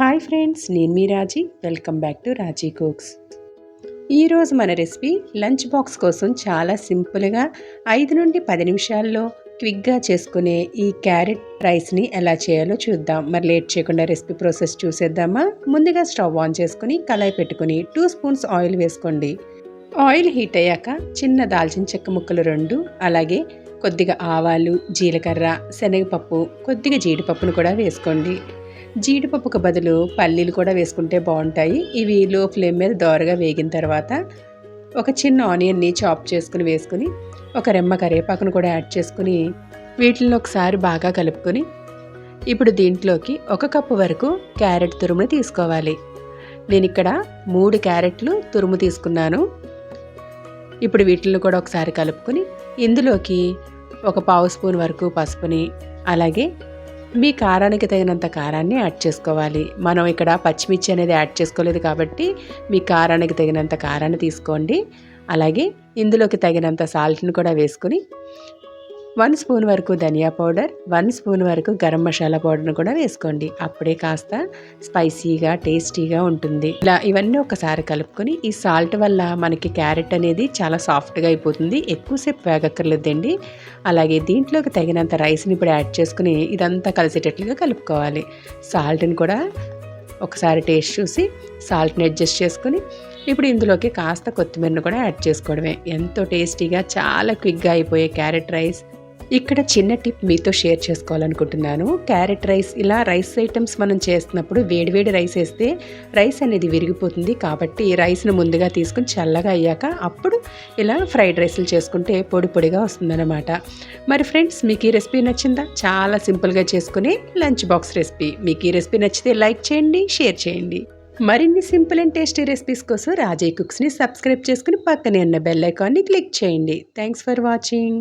Hi friends నేను మీ Raji. Welcome back to Raji cooks ఈరోజు మన రెసిపీ లంచ్ బాక్స్ కోసం చాలా సింపుల్గా ఐదు నుండి పది నిమిషాల్లో క్విక్గా చేసుకునే ఈ క్యారెట్ రైస్ని ఎలా చేయాలో చూద్దాం. మరి లేట్ చేయకుండా రెసిపీ ప్రాసెస్ చూసేద్దామా? ముందుగా స్టవ్ ఆన్ చేసుకుని కళాయి పెట్టుకుని టూ స్పూన్స్ ఆయిల్ వేసుకోండి. ఆయిల్ హీట్ అయ్యాక చిన్న దాల్చిన చెక్క ముక్కలు రెండు అలాగే కొద్దిగా ఆవాలు జీలకర్ర శనగపప్పు కొద్దిగా జీడిపప్పును కూడా వేసుకోండి. జీడిపప్పుకు బదులు పల్లీలు కూడా వేసుకుంటే బాగుంటాయి. ఇవి లో ఫ్లేమ్ మీద దోరగా వేగిన తర్వాత ఒక చిన్న ఆనియన్ని చాప్ చేసుకుని వేసుకుని ఒక రెమ్మ కరివేపాకును కూడా యాడ్ చేసుకుని వీటిని ఒకసారి బాగా కలుపుకొని ఇప్పుడు దీంట్లోకి ఒక కప్పు వరకు క్యారెట్ తురుముని తీసుకోవాలి. నేను ఇక్కడ మూడు క్యారెట్లు తురుము తీసుకున్నాను. ఇప్పుడు వీటిని కూడా ఒకసారి కలుపుకొని ఇందులోకి ఒక పావు స్పూన్ వరకు పసుపుని అలాగే మీ కారానికి తగినంత కారాన్ని యాడ్ చేసుకోవాలి. మనం ఇక్కడ పచ్చిమిర్చి అనేది యాడ్ చేసుకోలేదు కాబట్టి మీ కారానికి తగినంత కారాన్ని తీసుకోండి. అలాగే ఇందులోకి తగినంత సాల్ట్ని కూడా వేసుకుని వన్ స్పూన్ వరకు ధనియా పౌడర్ వన్ స్పూన్ వరకు గరం మసాలా పౌడర్ను కూడా వేసుకోండి. అప్పుడే కాస్త స్పైసీగా టేస్టీగా ఉంటుంది. ఇలా ఇవన్నీ ఒకసారి కలుపుకొని ఈ సాల్ట్ వల్ల మనకి క్యారెట్ అనేది చాలా సాఫ్ట్గా అయిపోతుంది. ఎక్కువసేపు వేగక్కర్లేదండి. అలాగే దీంట్లోకి తగినంత రైస్ని ఇప్పుడు యాడ్ చేసుకుని ఇదంతా కలిసేటట్లుగా కలుపుకోవాలి. సాల్ట్ని కూడా ఒకసారి టేస్ట్ చూసి సాల్ట్ని అడ్జస్ట్ చేసుకుని ఇప్పుడు ఇందులోకి కాస్త కొత్తిమీరను కూడా యాడ్ చేసుకోవడమే. ఎంతో టేస్టీగా చాలా క్విక్గా అయిపోయే క్యారెట్ రైస్ ఇక్కడ చిన్న టిప్ మీతో షేర్ చేసుకోవాలనుకుంటున్నాను. క్యారెట్ రైస్ ఇలా రైస్ ఐటమ్స్ మనం చేస్తున్నప్పుడు వేడివేడి రైస్ వేస్తే రైస్ అనేది విరిగిపోతుంది. కాబట్టి రైస్ను ముందుగా తీసుకుని చల్లగా అయ్యాక అప్పుడు ఇలా ఫ్రైడ్ రైస్లు చేసుకుంటే పొడి పొడిగా వస్తుందన్నమాట. మరి ఫ్రెండ్స్ మీకు ఈ రెసిపీ నచ్చిందా? చాలా సింపుల్గా చేసుకునే లంచ్ బాక్స్ రెసిపీ. మీకు ఈ రెసిపీ నచ్చితే లైక్ చేయండి షేర్ చేయండి. మరిన్ని సింపుల్ అండ్ టేస్టీ రెసిపీస్ కోసం రాజయ్ కుక్స్ని సబ్స్క్రైబ్ చేసుకుని పక్కనే ఉన్న బెల్ ఐకాన్ని క్లిక్ చేయండి. Thanks for watching.